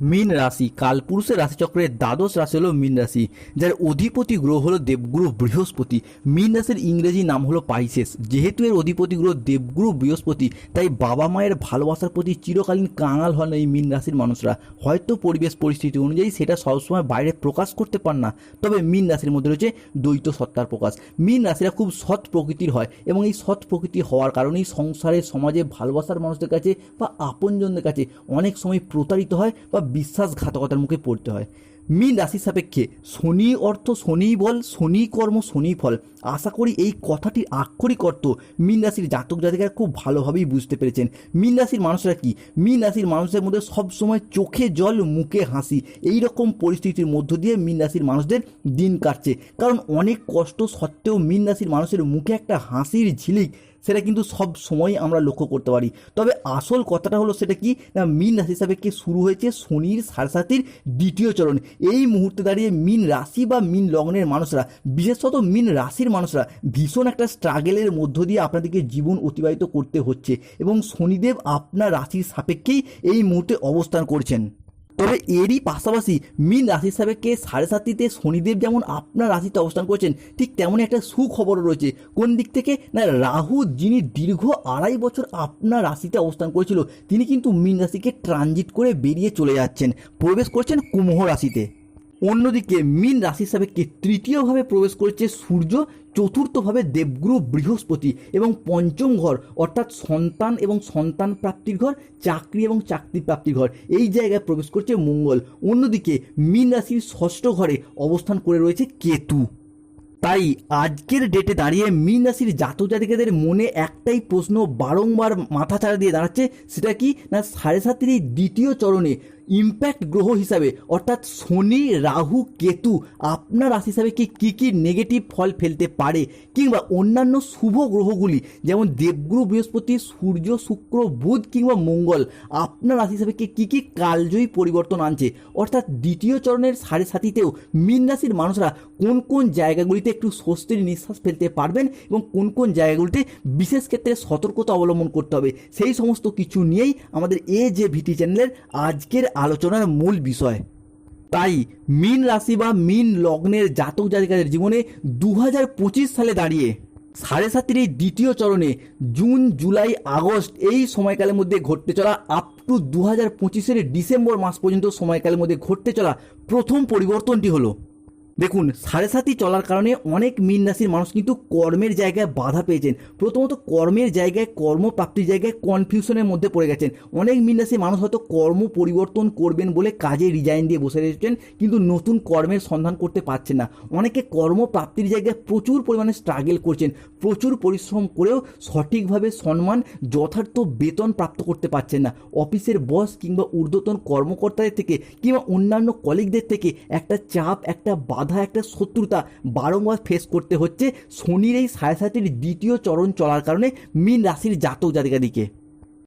মীন রাশি। কালপুরুষের রাশিচক্রের দ্বাদশ রাশি হলো মীন রাশি, যার অধিপতি গ্রহ হলো দেবগুরু বৃহস্পতি। মীন রাশির ইংরেজি নাম হলো পাইসেস। যেহেতু এর অধিপতি গ্রহ দেবগুরু বৃহস্পতি, তাই বাবা মায়ের ভালোবাসার প্রতি চিরকালীন কাঙাল হন এই মীন রাশির মানুষরা। হয়তো পরিবেশ পরিস্থিতি অনুযায়ী সেটা সবসময় বাইরে প্রকাশ করতে পার না, তবে মীন রাশির মধ্যে রয়েছে দ্বৈত সত্তার প্রকাশ। মীন রাশিরা খুব সৎ প্রকৃতির হয় এবং এই সৎ প্রকৃতি হওয়ার কারণেই সংসারে, সমাজে ভালোবাসার মানুষদের কাছে বা আপনজনদের কাছে অনেক সময় প্রতারিত হয় বা বিশ্বাসঘাতকতার মুখে পড়তে হয়। মীন রাশির সাপেক্ষে শনি অর্থ শনি বল, শনি কর্ম, শনি ফল। আশা করি এই কথাটির আক্ষরিক অর্থ মীন রাশির জাতক জাতিকারা খুব ভালোভাবেই বুঝতে পেরেছেন। মীন রাশির মানুষরা কি? মীন রাশির মানুষের মধ্যে সবসময় চোখে জল, মুখে হাসি। এই রকম পরিস্থিতির মধ্য দিয়ে মীন রাশির মানুষদের দিন কাটছে। কারণ অনেক কষ্ট সত্ত্বেও মীন রাশির মানুষের মুখে একটা হাসির ঝিলিক সেটা কিন্তু সব সময় আমরা লক্ষ্য করতে পারি। তবে আসল কথাটা হলো সেটা কি? না, মিন রাশি সাপেক্ষে শুরু হয়েছে? শনির সারসাতির দ্বিতীয় চরণ। এই মুহূর্তে দাঁড়িয়ে মিন রাশি বা মিন লগ্নের মানুষরা, বিশেষত মিন রাশির মানুষরা, ভীষণ একটা স্ট্রাগেলের মধ্য দিয়ে আপনাদেরকে জীবন অতিবাহিত করতে হচ্ছে এবং শনিদেব আপনার রাশির সাপেক্ষেই এই মুহূর্তে অবস্থান করছেন। তবে এরই পাশাপাশি মিন রাশির সাপেক্ষে সাড়ে সাতটিতে শনিদেব যেমন আপনার রাশিতে অবস্থান করছেন, ঠিক তেমনই একটা সুখবর রয়েছে। কোন দিক থেকে? না, রাহু, যিনি দীর্ঘ আড়াই বছর আপনার রাশিতে অবস্থান করেছিল, তিনি কিন্তু মিন রাশিকে ট্রানজিট করে বেরিয়ে চলে যাচ্ছেন, প্রবেশ করছেন কুম্ভ রাশিতে। অন্যদিকে মিন রাশির সাপেক্ষে তৃতীয়ভাবে প্রবেশ করেছে সূর্য চতুর্থভাবে দেবগুরু বৃহস্পতি এবং পঞ্চম ঘর, অর্থাৎ সন্তান এবং সন্তান প্রাপ্তির ঘর, চাকরি এবং চাকরি প্রাপ্তির ঘর। এই জায়গায় প্রবেশ করছে মঙ্গল। অন্যদিকে মিন রাশির ষষ্ঠ ঘরে অবস্থান করে রয়েছে কেতু। তাই আজকের ডেটে দাঁড়িয়ে মীন রাশির জাতক জাতিকাদের মনে একটাই প্রশ্ন বারংবার মাথা ছাড়া দিয়ে দাঁড়াচ্ছে, সেটা কি? না সাড়ে সাতের দ্বিতীয় চরণে ইম্প্যাক্ট গ্রহ হিসাবে, অর্থাৎ শনি, রাহু, কেতু, আপনার রাশি হিসাবে কি, কী কী নেগেটিভ ফল ফেলতে পারে? কিংবা অন্যান্য শুভ গ্রহগুলি, যেমন দেবগুরু, বৃহস্পতি, সূর্য, শুক্র, বুধ কিংবা মঙ্গল, আপনার রাশি হিসাবে কি, কী কালজয়ী পরিবর্তন আনছে? অর্থাৎ দ্বিতীয় চরণের সাড়ে সাতিতেও মীন রাশির মানুষরা কোন কোন জায়গাগুলিতে একটু স্বস্তির নিঃশ্বাস ফেলতে পারবেন এবং কোন কোন জায়গাগুলিতে বিশেষ ক্ষেত্রে সতর্কতা অবলম্বন করতে হবে? সেই সমস্ত কিছু নিয়েই আমাদের এ যে ভিটি চ্যানেলের আজকের আলোচনার মূল বিষয়। তাই মিন রাশি বা মিন লগ্নের জাতক জাতিকাদের জীবনে দু হাজার পঁচিশ সালে দাঁড়িয়ে সাড়ে সাতের এই দ্বিতীয় চরণে জুন, জুলাই, আগস্ট এই সময়কালের মধ্যে ঘটতে চলা আপ টু দু হাজার ডিসেম্বর মাস পর্যন্ত সময়কালের মধ্যে ঘটতে চলা প্রথম পরিবর্তনটি হলো দেখুন, সাড়ে সাতই চলার কারণে অনেক মীন রাশির মানুষ কিন্তু কর্মের জায়গায় বাধা পেয়েছেন। প্রথমত কর্মের জায়গায়, কর্মপ্রাপ্তির জায়গায় কনফিউশনের মধ্যে পড়ে গেছেন। অনেক মীন রাশির মানুষ হয়তো কর্ম পরিবর্তন করবেন বলে কাজে রিজাইন দিয়ে বসে রয়েছেন, কিন্তু নতুন কর্মের সন্ধান করতে পারছেন না। অনেকে কর্মপ্রাপ্তির জায়গায় প্রচুর পরিমাণে স্ট্রাগল করছেন, প্রচুর পরিশ্রম করেও সঠিকভাবে সম্মান, যথার্থ বেতন প্রাপ্ত করতে পারছেন না। অফিসের বস কিংবা ঊর্ধ্বতন কর্মকর্তাদের থেকে কিংবা অন্যান্য কলিগদের থেকে একটা চাপ, একটা বাধা একটা শত্রুতা বারংবার ফেস করতে হচ্ছে শনির এই সাড়ে সাতটির দ্বিতীয় চরণ চলার কারণে মীন রাশির জাতক জাতিকাদিকে।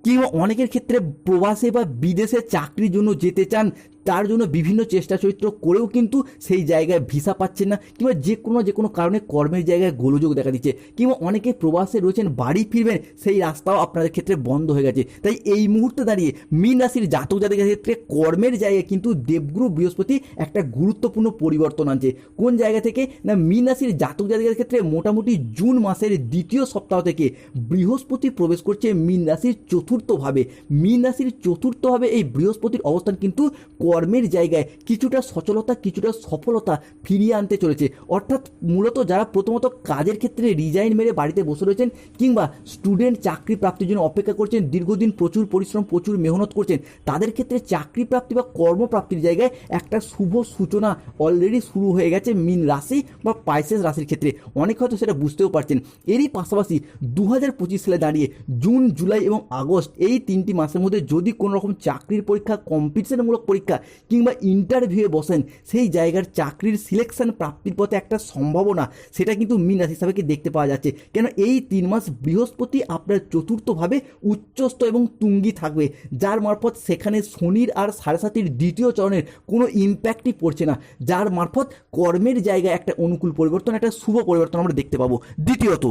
কিংবা অনেকের ক্ষেত্রে প্রবাসে বা বিদেশে চাকরির জন্য যেতে চান তার জন্য বিভিন্ন চেষ্টা চরিত্র করেও কিন্তু সেই জায়গায় ভিসা পাচ্ছে না কিংবা যে কোনো যে কোনো কারণে কর্মের জায়গায় গোলযোগ দেখা দিচ্ছে কিংবা অনেকে প্রবাসে রয়েছেন, বাড়ি ফিরবেন, সেই রাস্তাও আপনাদের ক্ষেত্রে বন্ধ হয়ে গেছে। তাই এই মুহূর্তে দাঁড়িয়ে মীন রাশির জাতক জাতিকের ক্ষেত্রে কর্মের জায়গায় কিন্তু দেবগুরু বৃহস্পতি একটা গুরুত্বপূর্ণ পরিবর্তন আনছে। কোন জায়গা থেকে? না, মীন রাশির জাতক জাতিকের ক্ষেত্রে মোটামুটি জুন মাসের দ্বিতীয় সপ্তাহ থেকে বৃহস্পতি প্রবেশ করছে মীন রাশির চতুর্থভাবে। মীন রাশির চতুর্থভাবে এই বৃহস্পতির অবস্থান কিন্তু কর্মের জায়গায় কিছুটা সচলতা, কিছুটা সফলতা ফিরিয়ে আনতে চলেছে। অর্থাৎ মূলত যারা প্রথমত কাজের ক্ষেত্রে রিজাইন মেরে বাড়িতে বসে রয়েছেন কিংবা স্টুডেন্ট চাকরি প্রাপ্তির জন্য অপেক্ষা করছেন, দীর্ঘদিন প্রচুর পরিশ্রম, প্রচুর মেহনত করছেন, তাদের ক্ষেত্রে চাকরি প্রাপ্তি বা কর্মপ্রাপ্তির জায়গায় একটা শুভ সূচনা অলরেডি শুরু হয়ে গেছে মিন রাশি বা পাইসেস রাশির ক্ষেত্রে। অনেক হয়তো সেটা বুঝতেও পারছেন। এরই পাশাপাশি দু হাজার পঁচিশ সালে দাঁড়িয়ে জুন, জুলাই এবং আগস্ট এই তিনটি মাসের মধ্যে যদি কোনো রকম চাকরির পরীক্ষা কম্পিটিশনমূলক পরীক্ষা কিংবা ইন্টারভিউয়ে বসেন, সেই জায়গার চাকরির সিলেকশন প্রাপ্তির পথে একটা সম্ভাবনা, সেটা কিন্তু মিন রাশি হিসাবে দেখতে পাওয়া যাচ্ছে। কেন এই তিন মাস বৃহস্পতি আপনার চতুর্থভাবে উচ্চস্থ এবং তুঙ্গি থাকবে, যার মারফত সেখানে শনির আর সাড়ে সাতির দ্বিতীয় চরণের কোনো ইম্প্যাক্টই পড়ছে না, যার মারফত কর্মের জায়গায় একটা অনুকূল পরিবর্তন, একটা শুভ পরিবর্তন আমরা দেখতে পাবো। দ্বিতীয়ত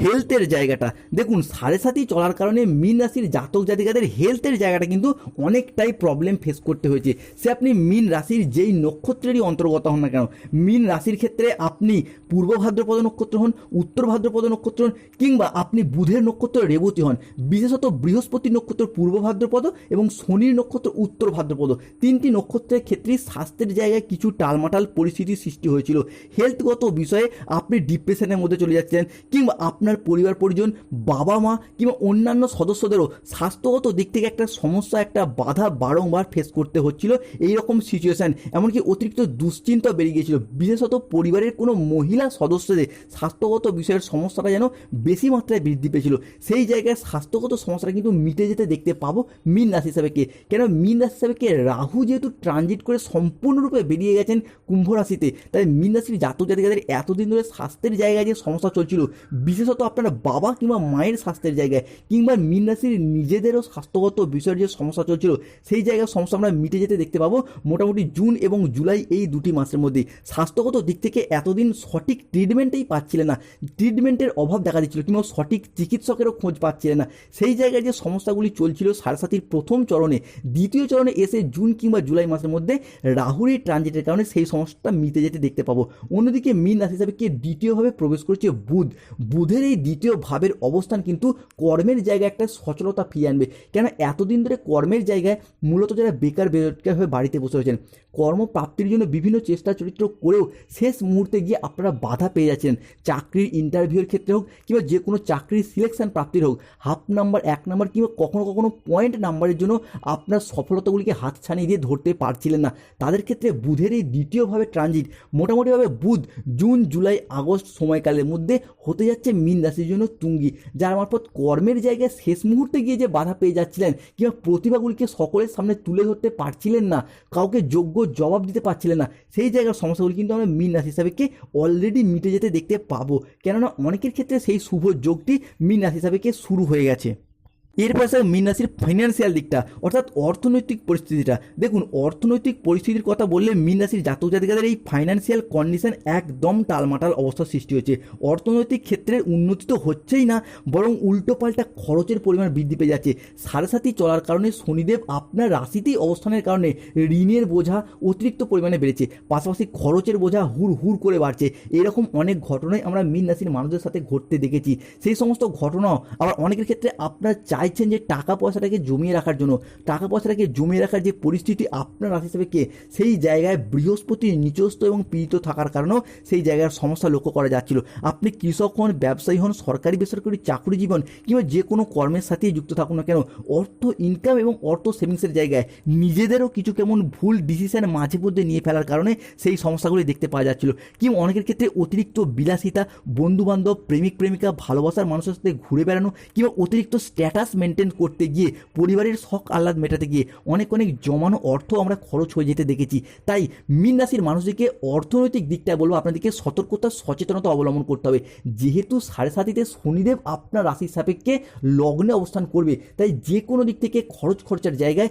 হেলথের জায়গাটা। দেখুন, সাড়ে সাতই চলার কারণে মিন রাশির জাতক জাতিকাদের হেলথের জায়গাটা কিন্তু অনেকটাই প্রবলেম ফেস করতে হয়েছে। সে আপনি মিন রাশির যেই নক্ষত্রেরই অন্তর্গত হন না কেন, মিন রাশির ক্ষেত্রে আপনি পূর্ব ভাদ্রপদ নক্ষত্র হন, উত্তর ভাদ্রপদ নক্ষত্র হন, কিংবা আপনি বুধের নক্ষত্র রেবতী হন, বিশেষত বৃহস্পতি নক্ষত্র পূর্ব ভাদ্রপদ এবং শনির নক্ষত্র উত্তর ভাদ্রপদ। তিনটি নক্ষত্রের ক্ষেত্রেই স্বাস্থ্যের জায়গায় কিছু টালমাটাল পরিস্থিতির সৃষ্টি হয়েছিল। হেলথগত বিষয়ে আপনি ডিপ্রেশনের মধ্যে চলে যাচ্ছেন কিংবা আপনার পরিবার, পরিজন, বাবা মা কিংবা অন্যান্য সদস্যদেরও স্বাস্থ্যগত দিক থেকে একটা সমস্যা, একটা বাধা বারংবার ফেস করতে হচ্ছিল এই রকম সিচুয়েশান এমনকি অতিরিক্ত দুশ্চিন্তা বেড়ে গিয়েছিল। বিশেষত পরিবারের কোনো মহিলা সদস্যদের স্বাস্থ্যগত বিষয়ের সমস্যাটা যেন বেশি মাত্রায় বৃদ্ধি পেয়েছিল। সেই জায়গায় স্বাস্থ্যগত সমস্যাটা কিন্তু মিটে যেতে দেখতে পাবো মিন রাশি হিসাবে কে। কেন মিন রাশি হিসাবে কে? রাহু যেহেতু ট্রানজিট করে সম্পূর্ণরূপে বেরিয়ে গেছেন কুম্ভ রাশিতে। তাই মিন রাশির জাতক জাতিকাদের এতদিন ধরে স্বাস্থ্যের জায়গায় যে সমস্যা চলছিল, বিশেষত আপনার বাবা কিংবা মায়ের স্বাস্থ্যের জায়গায়, কিংবা মিন রাশির নিজেদেরও স্বাস্থ্যগত বিষয়ের যে সমস্যা চলছিল, সেই জায়গায় সমস্যা আমরা মিটে যেতে দেখতে পাবো মোটামুটি জুন এবং জুলাই এই দুটি মাসের মধ্যে স্বাস্থ্যগত দিক থেকে এতদিন সঠিক ট্রিটমেন্টেই পাচ্ছিলেন না। ট্রিটমেন্টের অভাব দেখা দিচ্ছিল কিংবা সঠিক চিকিৎসকেরও খোঁজ পাচ্ছিলেন না। সেই জায়গায় যে সমস্যাগুলি চলছিল সারসাথীর প্রথম চরণে, দ্বিতীয় চরণে এসে জুন কিংবা জুলাই মাসের মধ্যে রাহুরের ট্রানজিটের কারণে সেই সমস্যাটা মিটে যেতে দেখতে পাবো। অন্যদিকে মিন রাশি হিসাবে কে দ্বিতীয়ভাবে প্রবেশ করছে বুধ। বুধের এই দ্বিতীয় ভাবের অবস্থান কিন্তু কর্মের জায়গায় একটা সচলতা ফিরিয়ে আনবে। কেন এতদিন ধরে কর্মের জায়গায় মূলত যারা বেকার বেরোজগার হয়ে বাড়িতে বসে রয়েছেন, কর্মপ্রাপ্তির জন্য বিভিন্ন চেষ্টা, চরিত্র করেও শেষ মুহূর্তে গিয়ে আপনারা বাধা পেয়ে যাচ্ছেন। চাকরির ইন্টারভিউর ক্ষেত্রে হোক কিংবা যে কোনো চাকরির সিলেকশন প্রাপ্তির হোক হাফ নাম্বার এক নাম্বার কিংবা কখনো কখনো পয়েন্ট নাম্বারের জন্য আপনার সফলতাগুলিকে হাত ছানিয়ে দিয়ে ধরতে পারছিলেন না। তাদের ক্ষেত্রে বুধের এই দ্বিতীয়ভাবে ট্রানজিট মোটামুটিভাবে বুধ, জুন, জুলাই, আগস্ট সময়কালের মধ্যে হতে যাচ্ছে মিন জন্য তুঙ্গি, যার মারফত কর্মের জায়গায় শেষ মুহূর্তে গিয়ে যে বাধা পেয়ে যাচ্ছিলেন কিংবা প্রতিভাগুলিকে সকলের সামনে তুলে ধরতে পারছিলেন না, কাউকে যোগ্য জবাব দিতে পারছিলেন না, সেই জায়গার সমস্যাগুলি কিন্তু আমরা মিন রাশি হিসাবেকে অলরেডি মিটে যেতে দেখতে পাবো। কেননা অনেকের ক্ষেত্রে সেই শুভ যোগটি মিন রাশি হিসাবেকে শুরু হয়ে গেছে। এরপর স্যার মীন রাশির ফাইন্যান্সিয়াল দিকটা, অর্থাৎ অর্থনৈতিক পরিস্থিতিটা। দেখুন, অর্থনৈতিক পরিস্থিতির কথা বললে মীন রাশির জাতক জাতিকাদের এই ফাইন্যান্সিয়াল কন্ডিশন একদম টালমাটাল অবস্থার সৃষ্টি হয়েছে। অর্থনৈতিক ক্ষেত্রে উন্নতি তো হচ্ছেই না, বরং উল্টো পাল্টা খরচের পরিমাণ বৃদ্ধি পেয়ে যাচ্ছে। সাড়ে সাথী চলার কারণে শনিদেব আপনার রাশিতেই অবস্থানের কারণে ঋণের বোঝা অতিরিক্ত পরিমাণে বেড়েছে। পাশাপাশি খরচের বোঝা হুর হুর করে বাড়ছে। এরকম অনেক ঘটনাই আমরা মীন রাশির মানুষদের সাথে ঘটতে দেখেছি। সেই সমস্ত ঘটনাও আবার অনেকের ক্ষেত্রে আপনার চাইছেন যে টাকা পয়সাটাকে জমিয়ে রাখার জন্য। টাকা পয়সাটাকে জমিয়ে রাখার যে পরিস্থিতি আপনার রাশি হিসেবে কে? সেই জায়গায় বৃহস্পতি নিচস্ত এবং পীড়িত থাকার কারণেও সেই জায়গার সমস্যা লক্ষ্য করা যাচ্ছিল। আপনি কৃষক হন, ব্যবসায়ী হন, সরকারি, বেসরকারি চাকরিজীবী জীবন কিংবা যে কোনো কর্মের সাথেই যুক্ত থাকুন না কেন, অর্থ ইনকাম এবং অর্থ সেভিংসের জায়গায় নিজেদেরও কিছু কেমন ভুল ডিসিশন মাঝে মধ্যে নিয়ে ফেলার কারণে সেই সমস্যাগুলি দেখতে পাওয়া যাচ্ছিল। কিংবা অনেকের ক্ষেত্রে অতিরিক্ত বিলাসিতা, বন্ধুবান্ধব, প্রেমিক, প্রেমিকা ভালোবাসার মানুষের সাথে ঘুরে বেড়ানো কিংবা অতিরিক্ত স্ট্যাটাস মেনটেন করতে গিয়ে পরিবারের শখ আহ্লাদ মেটাতে গিয়ে অনেক অনেক জমানো অর্থ আমরা খরচ হয়ে যেতে দেখেছি। তাই মিন রাশির মানুষদেরকে অর্থনৈতিক দিকটা বলব, আপনাদেরকে সতর্কতা, সচেতনতা অবলম্বন করতে হবে। যেহেতু সাড়ে সাতিতে শনিদেব আপনার রাশির সাপেক্ষে লগ্নে অবস্থান করবে, তাই যে কোনো দিক থেকে খরচ খরচার জায়গায়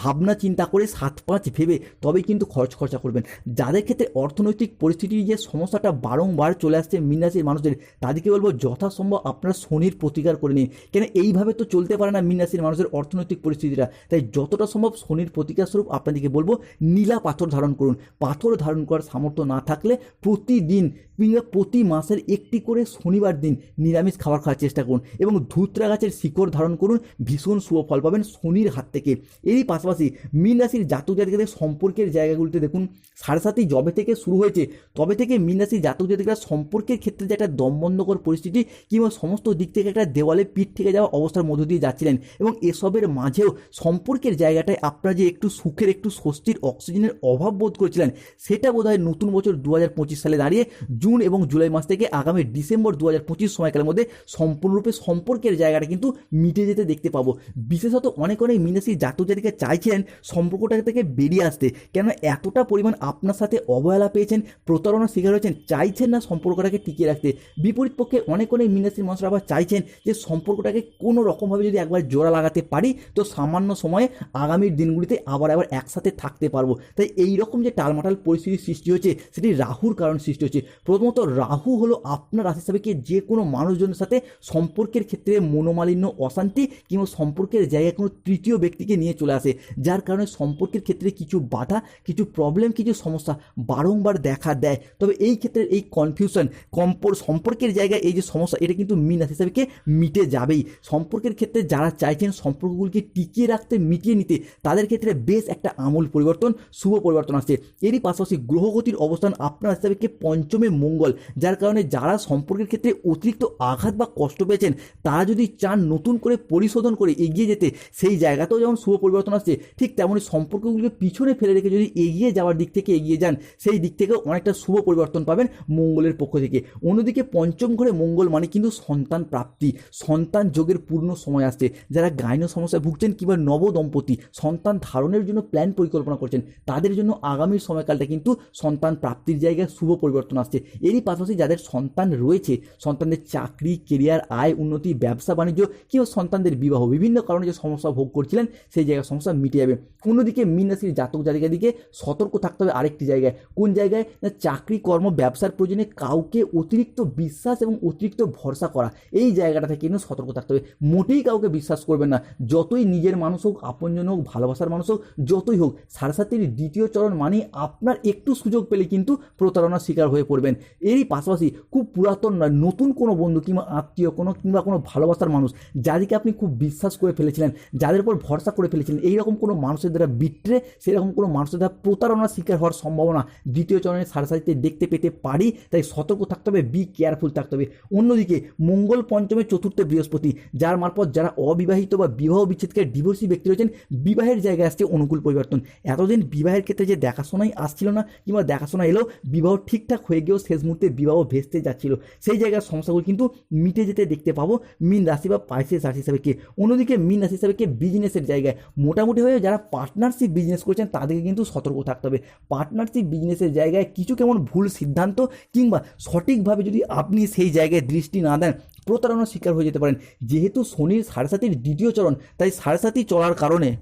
ভাবনা চিন্তা করে সাত পাঁচ ভেবে তবেই কিন্তু খরচ খরচা করবেন। যাদের ক্ষেত্রে অর্থনৈতিক পরিস্থিতির যে সমস্যাটা বারংবার চলে আসছে মিন রাশির মানুষদের, তাদেরকে বলব যথাসম্ভব আপনারা শনির প্রতিকার করে নিন। কেন? এইভাবে তো চলতে পারে না মিন রাশির মানুষের অর্থনৈতিক পরিস্থিতিটা। তাই যতটা সম্ভব শনির প্রতিকার স্বরূপ আপনাদেরকে বলব, নীলা পাথর ধারণ করুন। পাথর ধারণ করার সামর্থ্য না থাকলে প্রতিদিন কিংবা প্রতি মাসের একটি করে শনিবার দিন নিরামিষ খাবার খাওয়ার চেষ্টা করুন এবং ধুতরা গাছের শিকড় ধারণ করুন। ভীষণ শুভ ফল পাবেন শনির হাত থেকে। এরই পাশাপাশি মীন রাশির জাতক জাতিকাদের সম্পর্কের জায়গাগুলিতে দেখুন, সাড়ে সাতই জবে থেকে শুরু হয়েছে। তবে থেকে মীন রাশির জাতক জাতিকারা সম্পর্কের ক্ষেত্রে যে একটা দমবন্ধকর পরিস্থিতি কিংবা সমস্ত দিক থেকে একটা দেওয়ালে পিঠ থেকে যাওয়া অবস্থার মধ্য দিয়ে যাচ্ছিলেন এবং এসবের মাঝেও সম্পর্কের জায়গাটায় আপনারা যে একটু সুখের, একটু স্বস্তির, অক্সিজেনের অভাব বোধ করেছিলেন, সেটা বোধহয় নতুন বছর দু হাজার পঁচিশ সালে দাঁড়িয়ে জুন এবং জুলাই মাস থেকে আগামী ডিসেম্বর দু হাজার পঁচিশ সময়কালের মধ্যে সম্পূর্ণরূপে সম্পর্কের জায়গাটা কিন্তু মিটে যেতে দেখতে পাবো। বিশেষত অনেক অনেক মিনাসি জাতক জাতিকে চাইছিলেন সম্পর্কটা থেকে বেরিয়ে আসতে। কেন এতটা পরিমাণ আপনার সাথে অবহেলা পেয়েছেন, প্রতারণার শিকার হয়েছেন, চাইছেন না সম্পর্কটাকে টিকিয়ে রাখতে। বিপরীত পক্ষে অনেক অনেক মিনাসির মানুষরা আবার চাইছেন যে সম্পর্কটাকে কোনো রকম রকমভাবে যদি একবার জোড়া লাগাতে পারি, তো সামান্য সময়ে আগামীর দিনগুলিতে আবার আবার একসাথে থাকতে পারব। তাই এই রকম যে টালমাটাল পরিস্থিতির সৃষ্টি হচ্ছে সেটি রাহুর কারণ সৃষ্টি হচ্ছে প্রথমত রাহু হলো আপনার রাশি সাপেক্ষে যে কোনো মানুষজনের সাথে সম্পর্কের ক্ষেত্রে মনোমালিন্য, অশান্তি কিংবা সম্পর্কের জায়গায় কোনো তৃতীয় ব্যক্তিকে নিয়ে চলে আসে। যার কারণে সম্পর্কের ক্ষেত্রে কিছু বাধা, কিছু প্রবলেম কিছু সমস্যা বারংবার দেখা দেয়। তবে এই ক্ষেত্রে এই কনফিউশন কম্পর সম্পর্কের জায়গায় এই যে সমস্যা, এটা কিন্তু মিন রাশি হিসাবে মিটে যাবেই। সম্পর্কের ক্ষেত্রে যারা চাইছেন সম্পর্কগুলিকে টিকিয়ে রাখতে, মিটিয়ে নিতে, তাদের ক্ষেত্রে বেশ একটা আমূল পরিবর্তন, শুভ পরিবর্তন আসছে। এরই পাশাপাশি গ্রহগতির অবস্থান আপনার হিসাবে পঞ্চমে মঙ্গল, যার কারণে যারা সম্পর্কের ক্ষেত্রে অতিরিক্ত আঘাত বা কষ্ট পেয়েছেন, তারা যদি চান নতুন করে পরিশোধন করে এগিয়ে যেতে, সেই জায়গাতেও যেমন শুভ পরিবর্তন আসছে, ঠিক তেমনই সম্পর্কগুলিকে পিছনে ফেলে রেখে যদি এগিয়ে যাওয়ার দিক থেকে এগিয়ে যান, সেই দিক থেকেও অনেকটা শুভ পরিবর্তন পাবেন মঙ্গলের পক্ষ থেকে। অন্যদিকে পঞ্চম ঘরে মঙ্গল মানে কিন্তু সন্তান প্রাপ্তি, সন্তান যোগের পূর্ণ সময় আসছে। যারা গাইন সমস্যায় ভুগছেন কিংবা নব দম্পতি সন্তান ধারণের জন্য প্ল্যান পরিকল্পনা করছেন, তাদের জন্য আগামী সময়কালটা কিন্তু সন্তান প্রাপ্তির জায়গায় শুভ পরিবর্তন আসছে। এরই পাশাপাশি যাদের সন্তান রয়েছে, সন্তানদের চাকরি কেরিয়ার আয়, উন্নতি, ব্যবসা, বাণিজ্য কিংবা সন্তানদের বিবাহ, বিভিন্ন কারণে যে সমস্যা ভোগ করছিলেন, সেই জায়গায় সমস্যা মিটে যাবে। অন্যদিকে মীন রাশির জাতক জাতিকা দিকে সতর্ক থাকতে হবে আরেকটি জায়গায়। কোন জায়গায়? না, চাকরি, কর্ম, ব্যবসার প্রয়োজনে কাউকে অতিরিক্ত বিশ্বাস এবং অতিরিক্ত ভরসা করা। এই জায়গাটা থেকে কিন্তু সতর্ক থাকতে হবে। মোটেই কাউকে বিশ্বাস করবেন না। যতই নিজের মানুষ হোক, আপনজন হোক, ভালোবাসার মানুষ হোক, যতই হোক, সারসাতির দ্বিতীয় চরণ মানে আপনার একটু সুযোগ পেলে কিন্তু প্রতারণার শিকার হয়ে পড়বেন। এরই পাশাপাশি খুব পুরাতন নয়, নতুন কোনো বন্ধু কিংবা আত্মীয়, কোনো কিংবা কোনো ভালোবাসার মানুষ যাদেরকে আপনি খুব বিশ্বাস করে ফেলেছিলেন, যাদের উপর ভরসা করে ফেলেছিলেন, এইরকম কোনো মানুষের দ্বারা বিট্রে, সেরকম কোনো মানুষের দ্বারা প্রতারণার শিকার হওয়ার সম্ভাবনা দ্বিতীয় চরণের সারসাতিতে দেখতে পেতে পারি, তাই সতর্ক থাকতে হবে বি কেয়ারফুল থাকতে হবে। অন্যদিকে মঙ্গল পঞ্চমে চতুর্থে বৃহস্পতি, যার মারফত যারা অবিবাহিত বা বিবাহ বিচ্ছেদকে ডিভোর্সি ব্যক্তি রয়েছেন, বিবাহের জায়গায় আসছে অনুকূল পরিবর্তন। এতদিন বিবাহের ক্ষেত্রে যে দেখাশোনাই আসছিল না, কিংবা দেখাশোনা এলেও বিবাহ ঠিকঠাক হয়ে গিয়েও শেষ মুহূর্তে বিবাহ ভেস্তে যাচ্ছিল। সেই জায়গার সমস্যাগুলো কিন্তু মিটে যেতে দেখতে পাবো মিন রাশি বা পাইসেস রাশি হিসাবে কে। অন্যদিকে মিন রাশি হিসাবে কে বিজনেসের জায়গায়। মোটামুটি হয়ে যারা পার্টনারশিপ বিজনেস করছেন, তাদেরকে কিন্তু সতর্ক থাকতে হবে। পার্টনারশিপ বিজনেসের জায়গায় কিছু কেমন ভুল সিদ্ধান্ত কিংবা সঠিকভাবে যদি আপনি সেই জায়গায় দৃষ্টি না দেন প্রতারণার শিকার হয়ে যেতে পারেন। যেহেতু শনির সাড়ে দ্বিতীয় চরণ, তাই সাড়ে চলার কারণে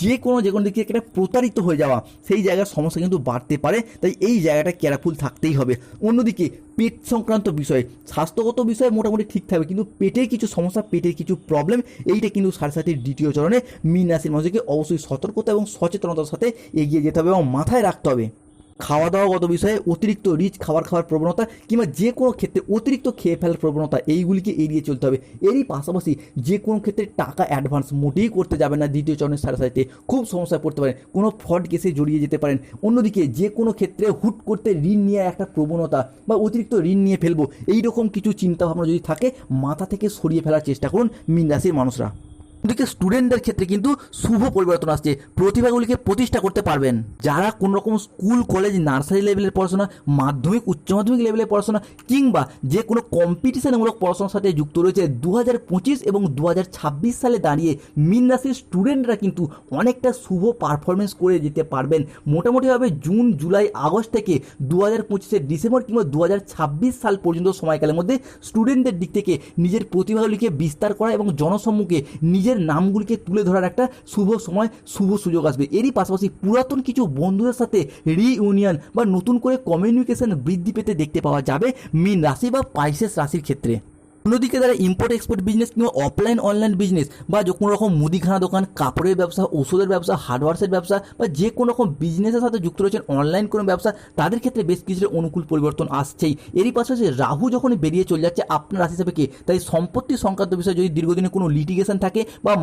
যে কোনো যে কোনো দিক থেকে একটা প্রতারিত হয়ে যাওয়া, সেই জায়গার সমস্যা কিন্তু বাড়তে পারে। তাই এই জায়গাটা কেয়ারফুল থাকতেই হবে। অন্যদিকে পেট সংক্রান্ত বিষয়ে, স্বাস্থ্যগত বিষয়ে মোটামুটি ঠিক থাকবে, কিন্তু পেটের কিছু সমস্যা, পেটের কিছু প্রবলেম এইটা কিন্তু সাড়ে দ্বিতীয় চরণে মীন রাশির মানুষকে অবশ্যই সতর্কতা এবং সচেতনতার সাথে এগিয়ে যেতে হবে এবং মাথায় রাখতে হবে। খাওয়া দাওয়াগত বিষয়ে অতিরিক্ত রিচ খাবার খাওয়ার প্রবণতা কিংবা যে কোনো ক্ষেত্রে অতিরিক্ত খেয়ে ফেলার প্রবণতা, এইগুলিকে এড়িয়ে চলতে হবে। এরই পাশাপাশি যে কোনো ক্ষেত্রে টাকা অ্যাডভান্স মোটেই করতে যাবেন না দ্বিতীয় চরণের সাথে সাথে খুব সমস্যায় পড়তে পারেন, কোনো ফ্রড কেসে জড়িয়ে যেতে পারেন। অন্যদিকে যে কোনো ক্ষেত্রে হুট করতে ঋণ নিয়ে একটা প্রবণতা বা অতিরিক্ত ঋণ নিয়ে ফেলব, এইরকম কিছু চিন্তাভাবনা যদি থাকে, মাথা থেকে সরিয়ে ফেলার চেষ্টা করুন মিন রাশির মানুষরা। ওদিকে স্টুডেন্টদের ক্ষেত্রে কিন্তু শুভ পরিবর্তন আসছে। প্রতিভাগুলিকে প্রতিষ্ঠা করতে পারবেন। যারা কোনো রকম স্কুল কলেজ নার্সারি লেভেলের পড়াশোনা, মাধ্যমিক, উচ্চ মাধ্যমিক লেভেলের পড়াশোনা, কিংবা যে কোনো কম্পিটিশনমূলক পড়াশোনার সাথে যুক্ত রয়েছে দু হাজার পঁচিশ এবং দু হাজার ছাব্বিশ সালে দাঁড়িয়ে মিন রাশির স্টুডেন্টরা কিন্তু অনেকটা শুভ পারফরমেন্স করে যেতে পারবেন। মোটামুটিভাবে জুন, জুলাই, আগস্ট থেকে দু হাজার পঁচিশের ডিসেম্বর কিংবা দু হাজার ছাব্বিশ সাল পর্যন্ত সময়কালের মধ্যে স্টুডেন্টদের দিক থেকে নিজের প্রতিভাগুলিকে বিস্তার করা এবং জনসম্মুখে নিজের নামগুলিকে তুলে ধরার একটা শুভ সময়, শুভ সুযোগ আসবে। এরই পাশাপাশি পুরাতন কিছু বন্ধুদের সাথে রিইউনিয়ন বা নতুন করে কমিউনিকেশন বৃদ্ধি পেতে দেখতে পাওয়া যাবে মীন রাশি বা পাইসেস রাশির ক্ষেত্রে। অন্যদিকে তারা ইম্পোর্ট এক্সপোর্ট বিজনেস কিংবা অফলাইন অনলাইন বিজনেস বা যে কোনো রকম মুদিখানা দোকান, কাপড়ের ব্যবসা ওষুধের ব্যবসা হার্ডওয়ার্সের ব্যবসা বা যে কোনো রকম বিজনেসের সাথে যুক্ত রয়েছেন অনলাইন কোনো ব্যবসা, তাদের ক্ষেত্রে বেশ কিছুটা অনুকূল পরিবর্তন আসছেই। এরই পাশাপাশি রাহু যখন বেরিয়ে চলে যাচ্ছে আপনার রাশি হিসেবে কে? তাই সম্পত্তি সংক্রান্ত বিষয়ে যদি দীর্ঘদিনে কোনো লিটিগেশন থাকে বা